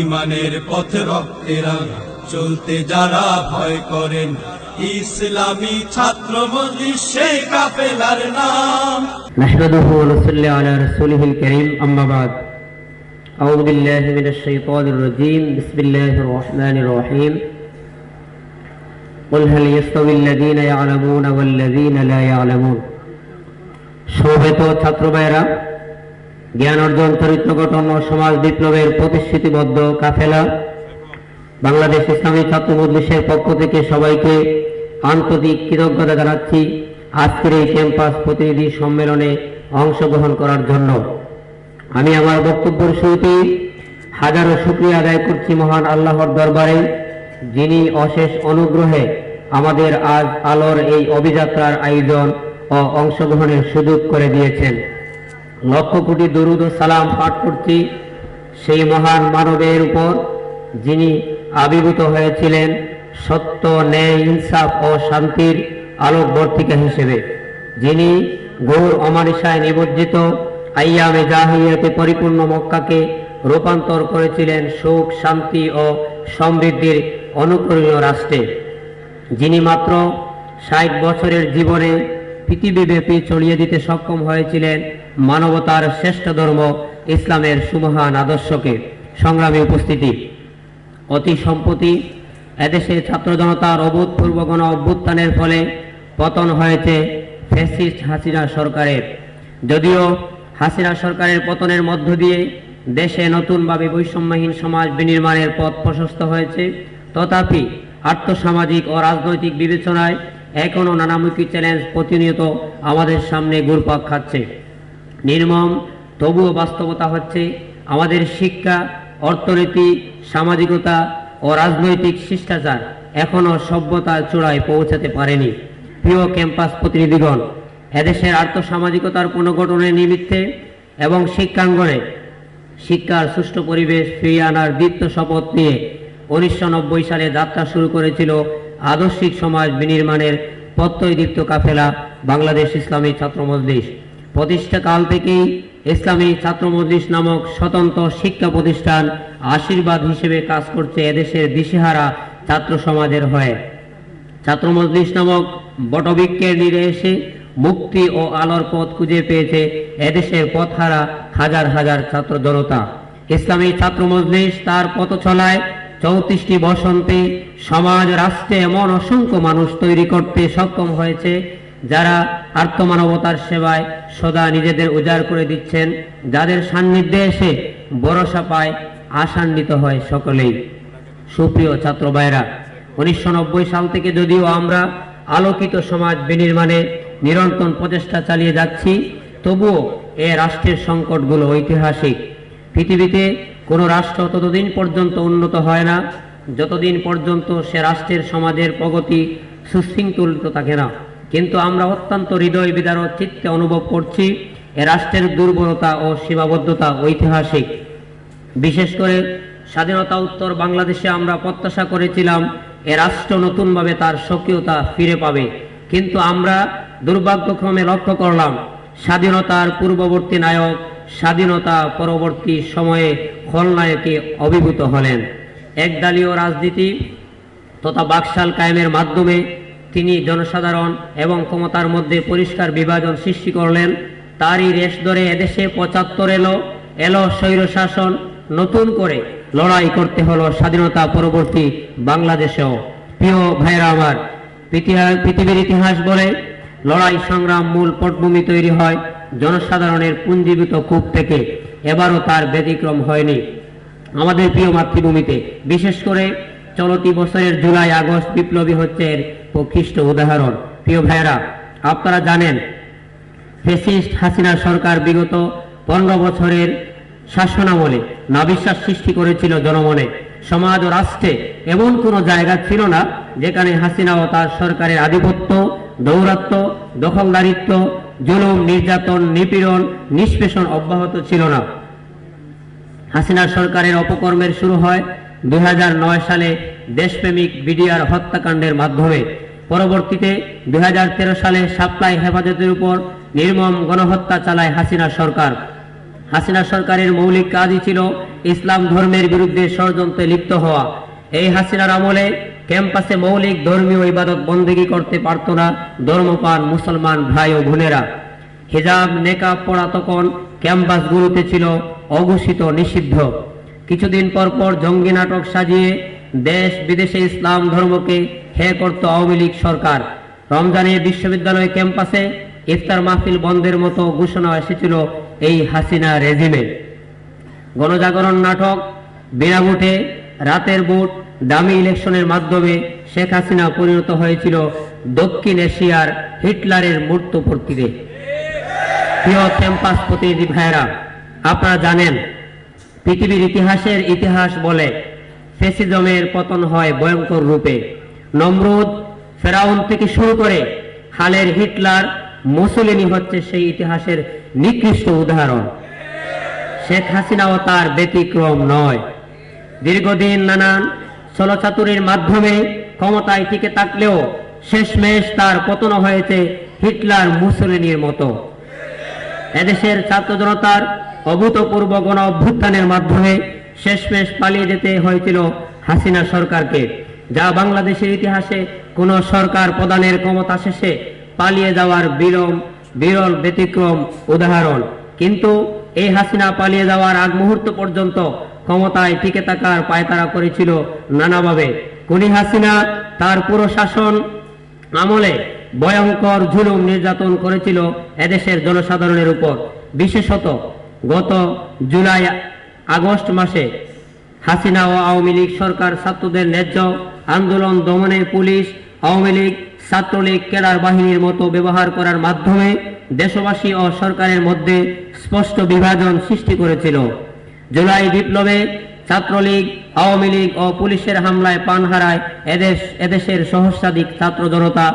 ইমানের পথে রক্তেরা চলতে যারা ভয় করেন ইসলামী ছাত্র মজলিস সেই কাফেলার নাম نحمده ونصلي على رسوله الكريم أما بعد أعوذ بالله من الشيطان الرجيم بسم الله الرحمن الرحيم قل هل يستوي الذين يعلمون والذين لا يعلمون শোভিত ছাত্র ভাইয়েরা জ্ঞান অর্জন, চরিত্র গঠন ও সমাজ বিপ্লবের প্রতিশ্রুতিবদ্ধ কাফেলা। বাংলাদেশ ইসলামী ছাত্র মজলিসের পক্ষ থেকে সবাইকে আন্তরিক কৃতজ্ঞতা জানাচ্ছি আজকের এই ক্যাম্পাস প্রতিনিধি সম্মেলনে অংশগ্রহণ করার জন্য। আমি আমার বক্তব্যের শুরুতেই হাজারো শুক্রিয়া আদায় করছি মহান আল্লাহর দরবারে, যিনি অশেষ অনুগ্রহে আমাদের আজ আলোর এই অভিযাত্রার আয়োজন ও অংশগ্রহণের সুযোগ করে দিয়েছেন। লক্ষ কোটি দরুদ ও সালাম পাঠ করছি সেই মহান মানবের উপর, যিনি আবির্ভূত হয়েছিলেন সত্য, ন্যায়, ইনসাফ ও শান্তির আলোকবর্তিকা হিসেবে। যিনি গৌর অমানিসায় নিবজ্জিত আইয়ামে জাহিয়াতে পরিপূর্ণ মক্কাকে রূপান্তর করেছিলেন সুখ, শান্তি ও সমৃদ্ধির অনুকরণীয় রাষ্ট্রে। যিনি মাত্র ষাট বছরের জীবনে পৃথিবীব্যাপী ছড়িয়ে দিতে সক্ষম হয়েছিলেন মানবতার শ্রেষ্ঠ ধর্ম ইসলামের সুমহান আদর্শকে সংগ্রামী উপস্থিতি। অতি সম্প্রতি এদেশে ছাত্র জনতার অভূতপূর্ব গণ অভ্যুত্থানের ফলে পতন হয়েছে ফ্যাসিস্ট হাসিনা সরকারের। যদিও হাসিনা সরকারের পতনের মধ্য দিয়ে দেশে নতুনভাবে বৈষম্যহীন সমাজ বিনির্মাণের পথ প্রশস্ত হয়েছে, তথাপি আর্থসামাজিক ও রাজনৈতিক বিবেচনায় এখনও নানামুখী চ্যালেঞ্জ প্রতিনিয়ত আমাদের সামনে ঘুরপাক খাচ্ছে। নির্মম, তবুও বাস্তবতা হচ্ছে আমাদের শিক্ষা, অর্থনীতি, সামাজিকতা ও রাজনৈতিক শিষ্টাচার এখনও সভ্যতার চূড়ায় পৌঁছাতে পারেনি। প্রিয় ক্যাম্পাস প্রতিনিধিগণ, এদেশের আর্থসামাজিকতার পুনর্গঠনের নিমিত্তে এবং শিক্ষাঙ্গনে শিক্ষার সুষ্ঠু পরিবেশ ফিরিয়ে আনার দ্বিতীয় শপথ নিয়ে উনিশশো নব্বই সালে যাত্রা শুরু করেছিল আদর্শিক সমাজ বিনির্মাণের প্রত্যয়দীপ্ত কাফেলা বাংলাদেশ ইসলামী ছাত্র মজলিস। প্রতিষ্ঠাকাল থেকেই ইসলামী ছাত্র মজলিস নামক স্বতন্ত্র শিক্ষা প্রতিষ্ঠান আশীর্বাদ হিসেবে কাজ করছে এদেশের দিশেহারা ছাত্র সমাজের হয়ে। ছাত্র মজলিস নামক বটবৃক্ষের নিরে এসে মুক্তি ও আলোর পথ খুঁজে পেয়েছে এদেশের পথহারা হাজার হাজার ছাত্র জনতা। ইসলামী ছাত্র মজলিস তার পথ চলায় চৌত্রিশটি বসন্তে সমাজ, রাষ্ট্রে এমন অসংখ্য মানুষ তৈরি করতে সক্ষম হয়েছে, যারা আর্থমানবতার সেবায় সদা নিজেদের উজাড় করে দিচ্ছেন, যাদের সান্নিধ্যে এসে ভরসা পায়, আশান্বিত হয় সকলেই। সুপ্রিয় ছাত্র ভাইরা উনিশশো নব্বই সাল থেকে যদিও আমরা আলোকিত সমাজ বিনির্মাণে নিরন্তর প্রচেষ্টা চালিয়ে যাচ্ছি, তবুও এ রাষ্ট্রের সংকটগুলো ঐতিহাসিক। পৃথিবীতে কোনো রাষ্ট্র ততদিন পর্যন্ত উন্নত হয় না, যতদিন পর্যন্ত সে রাষ্ট্রের সমাজের প্রগতি সুশৃঙ্খলিত থাকে না। কিন্তু আমরা অত্যন্ত হৃদয় বিদারক চিত্তে অনুভব করছি, এ রাষ্ট্রের দুর্বলতা ও সীমাবদ্ধতা ঐতিহাসিক। বিশেষ করে স্বাধীনতা উত্তর বাংলাদেশে আমরা প্রত্যাশা করেছিলাম, এ রাষ্ট্র নতুনভাবে তার সক্রিয়তা ফিরে পাবে। কিন্তু আমরা দুর্ভাগ্যক্রমে লক্ষ্য করলাম, স্বাধীনতার পূর্ববর্তী নায়ক স্বাধীনতা পরবর্তী সময়ে খলনায়কে অভিভূত হলেন। একদলীয় রাজনীতি তথা বাকশাল কায়েমের মাধ্যমে তিনি জনসাধারণ এবং ক্ষমতার মধ্যে পরিষ্কার বিভাজন সৃষ্টি করলেন। তারই রেশ ধরে এদেশে পঁচাত্তর এলো এলো স্বৈর শাসন, নতুন করে লড়াই করতে হলো স্বাধীনতা পরবর্তী বাংলাদেশেও। প্রিয় ভাইরা আমার পৃথিবীর ইতিহাস বলে লড়াই সংগ্রাম মূল পটভূমি তৈরি হয় জনসাধারণের পুঞ্জীবিত কূপ থেকে এবারও তার ব্যতিক্রম হয়নি। আমাদের প্রিয় মাতৃভূমিতে, বিশেষ করে চলতি বছরের জুলাই, আগস্ট বিপ্লবী হচ্ছে এর প্রকৃষ্ট উদাহরণ। প্রিয় ভাইয়েরা, আপনারা জানেন ফেসিস্ট হাসিনা সরকার বিগত পনেরো বছরের শাসনামলে নাবিশ্বাস সৃষ্টি করেছিল জনমনে। সমাজ ও রাষ্ট্রে এমন কোনো জায়গা ছিল না, যেখানে হাসিনা ও তার সরকারের আধিপত্য দৌরাত্ম দখলদারিত্ব জুলুম, নির্যাতন, নিপীড়ন, নিষ্পেষণ অব্যাহত ছিল না। হাসিনা সরকারের অপকর্মের শুরু হয় দুই সালে দেশপ্রেমিক বিডিআর হত্যাকাণ্ডের মাধ্যমে। পরবর্তীতে দুই হাজার তেরো সালে সাপ্লাই হেফাজতের উপর নির্মম গণহত্যা চালায় হাসিনা সরকার। হাসিনা সরকারের মৌলিক কাজই ছিল ইসলাম ধর্মের বিরুদ্ধে ষড়যন্ত্রে লিপ্ত হওয়া। এই হাসিনার আমলে ক্যাম্পাসে মৌলিক ধর্মীয় ইবাদত বন্দেগী করতে পারত না ধর্মপান মুসলমান ভাই ও বোনেরা। হিজাব, নেকাব পড়া তখন ক্যাম্পাসগুলোতে ছিল অঘোষিত নিষিদ্ধ। কিছুদিন পর পর জঙ্গি নাটক সাজিয়ে দেশ বিদেশে ইসলাম ধর্মকে হে করত আওয়ামী লীগ সরকার। রমজানে বিশ্ববিদ্যালয় ক্যাম্পাসে ইফতার মাহফিল বন্ধের মতো ঘোষণা এসেছিল এই হাসিনা রেজিমে। গণজাগরণ নাটক, বিনা ভোটে, রাতের ভোট দামি ইলেকশনের মাধ্যমে শেখ হাসিনা পরিণত হয়েছিল দক্ষিণ এশিয়ার হিটলারের মূর্তপূর্তিতে প্রিয় ক্যাম্পাস প্রতিনিধি ভাইরা আপনারা জানেন, পৃথিবীর ইতিহাসের ইতিহাস বলে ফেসিজমের পতন হয় ভয়ঙ্কর রূপে। নমরুদ ফেরাউন থেকে শুরু করে হালের হিটলার মুসলিনী হচ্ছে সেই ইতিহাসের নিকৃষ্ট উদাহরণ। শেখ হাসিনাও তার ব্যতিক্রম নয়। দীর্ঘদিন নানান চলচাতুরির মাধ্যমে ক্ষমতায় টিকে থাকলেও শেষমেশ তার পতন হয়েছে হিটলার মুসলিনীর মতো। এদেশের ছাত্র জনতার অভূতপূর্ব গণ অভ্যুত্থানের মাধ্যমে শেষমেশ পালিয়ে যেতে হয়েছিল হাসিনা সরকারকে, যা বাংলাদেশের ইতিহাসে কোন সরকার প্রদানের ক্ষমতা শেষে পালিয়ে যাওয়ার বিরম বিরল ব্যতিক্রম উদাহরণ। কিন্তু এই হাসিনা পালিয়ে যাওয়ার আগ মুহূর্ত পর্যন্ত ক্ষমতায় টিকে থাকার পায়তারা করেছিল নানাভাবে। কুনি হাসিনা তার পুরো শাসন আমলে ভয়ঙ্কর জুলুম নির্যাতন করেছিল এদেশের জনসাধারণের উপর। বিশেষত গত জুলাই আগস্ট মাসে হাসিনা ও আওয়ামী লীগ সরকার ছাত্রদের ন্যায্য আন্দোলন দমনে পুলিশ, আওয়ামী লীগ, ছাত্রলীগ কেডার বাহিনীর মতো ব্যবহার করার মাধ্যমে দেশবাসী ও সরকারের মধ্যে স্পষ্ট বিভাজন সৃষ্টি করেছিল। জুলাই বিপ্লবে ছাত্রলীগ, আওয়ামী লীগ ও পুলিশের হামলায় প্রাণ হারায় এদেশ, এদেশের সহস্রাধিক ছাত্র জনতা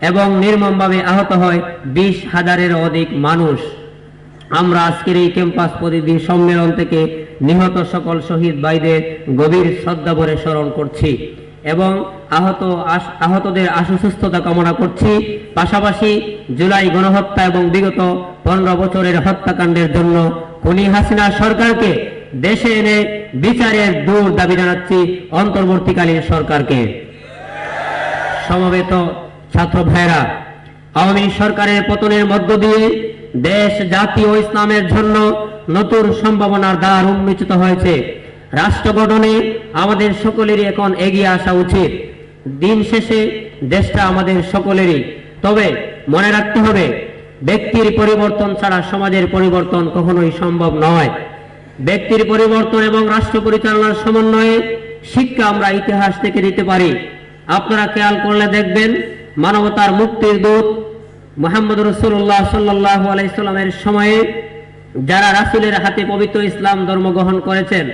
এবং নির্মমভাবে আহত হয় বিশ হাজারের অধিক মানুষ। আমরা আজকের এই ক্যাম্পাস প্রতিনিধি সম্মেলন থেকে নিহত সকল শহীদ ভাইদের গভীর শ্রদ্ধা ভরে স্মরণ করছি এবং আহত আহতদের আশুসুস্থতা কামনা করছি। পাশাপাশি জুলাই গণহত্যা এবং বিগত পনেরো বছরের হত্যাকাণ্ডের জন্য খুনি হাসিনা সরকারকে দেশে এনে বিচারের দূর দাবি জানাচ্ছি অন্তর্বর্তীকালীন সরকারকে। সমবেত ছাত্র ভাইরা আওয়ামী সরকারের পতনের মধ্য দিয়ে দেশ, জাতি ও ইসলামের জন্য নতুন সম্ভাবনার দ্বার উন্মোচিত হয়েছে। রাষ্ট্র গঠনে আমাদের সকলেরই এখন এগিয়ে আসা উচিত। দিন শেষে দেশটা আমাদের সকলেরই। তবে মনে রাখতে হবে ব্যক্তির পরিবর্তন ছাড়া সমাজের পরিবর্তন কখনোই সম্ভব নয়। ব্যক্তির পরিবর্তন এবং রাষ্ট্র পরিচালনার সমন্বয়ে শিক্ষা আমরা ইতিহাস থেকে দিতে পারি। আপনারা খেয়াল করলে দেখবেন, মানবতার মুক্তির দূত মোহাম্মদ রসুল্লাহ সাল্লাহ আলাইসাল্লামের সময়ে যারা রাসুলের হাতে পবিত্র ইসলাম ধর্ম গ্রহণ করেছেন,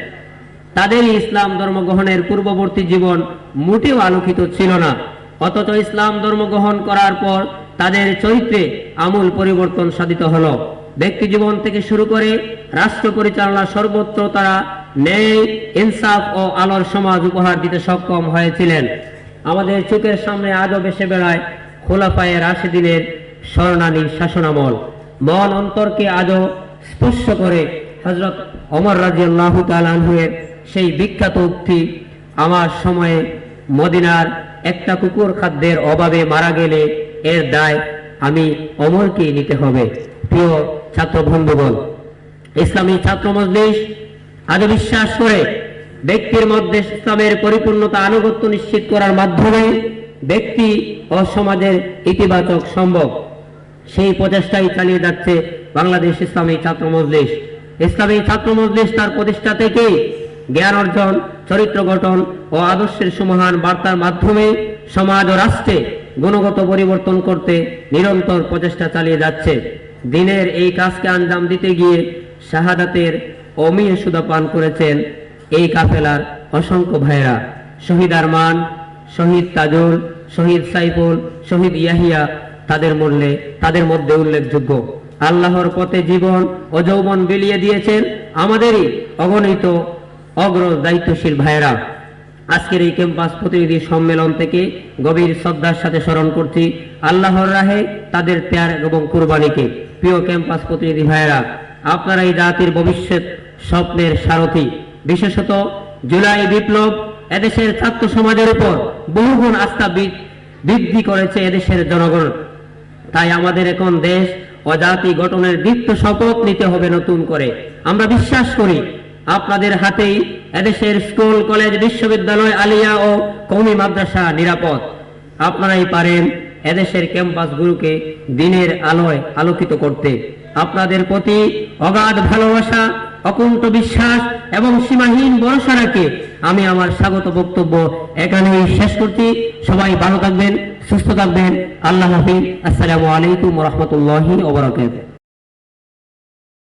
তাদেরই ইসলাম ধর্ম গ্রহণের পূর্ববর্তী জীবন মোটেও আলোকিত ছিল না। অথচ ইসলাম ধর্ম গ্রহণ করার পর তাদের চরিত্রে আমূল পরিবর্তন সাধিত হলো। ব্যক্তি জীবন থেকে শুরু করে রাষ্ট্র পরিচালনা সর্বত্র তারা ন্যায়, ইনসাফ ও আলোর সমাজ উপহার দিতে সক্ষম হয়েছিলেন। আমাদের চোখের সামনে আজও বেসে বেড়ায় খোলাফায়ে রাশেদিনের স্মরণানী শাসনামল। মন অন্তরকে আজও স্পর্শ করে হজরত অমর রাজি আল্লাহ তালানহুয়ের সেই বিখ্যাত উক্তি, আমার সময়ে মদিনার একটা কুকুর খাদ্যের অভাবে মারা গেলে এর দায় আমি অমরকেই নিতে হবে। প্রিয় ছাত্র বন্ধুগণ, ইসলামী ছাত্র মজলিস আজ বিশ্বাস করে ব্যক্তির মধ্যে ইসলামের পরিপূর্ণতা আনুগত্য নিশ্চিত করার মাধ্যমে ব্যক্তি ও সমাজের ইতিবাচক সম্ভব? সেই প্রচেষ্টাই চালিয়ে যাচ্ছে বাংলাদেশ ইসলামী ছাত্র মজলিস। ইসলামী ছাত্র মজলিস তার প্রতিষ্ঠা থেকে জ্ঞান অর্জন, চরিত্র গঠন ও আদর্শের সমাহান বার্তার মাধ্যমে সমাজ ও রাষ্ট্রে গুণগত পরিবর্তন করতে নিরন্তর প্রচেষ্টা চালিয়ে যাচ্ছে। দিনের এই কাজকে আঞ্জাম দিতে গিয়ে শাহাদাতের অমিয় সুদা পান করেছেন এই কাফেলার অসংখ্য ভাইরা শহীদ আরমান, শহীদ তাজুল, শহীদ সাইফুল, শহীদ ইয়াহিয়া, তাদের মূল্যে তাদের মধ্যে উল্লেখযোগ্য। আল্লাহর পথে জীবন ও যৌবন বিলিয়ে দিয়েছেন আমাদেরই অগণিত অগ্র দায়িত্বশীল ভাইয়েরা। আজকের এই ক্যাম্পাস প্রতিনিধি সম্মেলন থেকে গভীর শ্রদ্ধার সাথে স্মরণ করছি আল্লাহর রাহে তাদের ত্যাগ এবং কুরবানিকে। প্রিয় ক্যাম্পাস প্রতিনিধি ভাইয়েরা, আপনারা এই জাতির ভবিষ্যৎ স্বপ্নের সারথী। বিশেষত জুলাই বিপ্লব এদেশের ছাত্র সমাজের উপর বহুগুণ আস্থা বৃদ্ধি করেছে এদেশের জনগণ। তাই আমাদের এখন দেশ ও জাতি গঠনের দীপ্ত শপথ নিতে হবে নতুন করে। আমরা বিশ্বাস করি আপনাদের হাতেই এদেশের স্কুল, কলেজ, বিশ্ববিদ্যালয়, আলিয়া ও কৌমি মাদ্রাসা নিরাপদ। আপনারাই পারেন এদেশের ক্যাম্পাসগুলোকে দিনের আলোয় আলোকিত করতে। আপনাদের প্রতি অগাধ ভালোবাসা, অকুণ্ঠ বিশ্বাস এবং সীমাহীন ভরসা রাখে আমি আমার স্বাগত বক্তব্য এখানেই শেষ করছি। সবাই ভালো থাকবেন, সুস্থ থাকবেন। আল্লাহ হাফিজ। আসসালামু আলাইকুম রহমতুল্লাহি ওবরাকাতুহু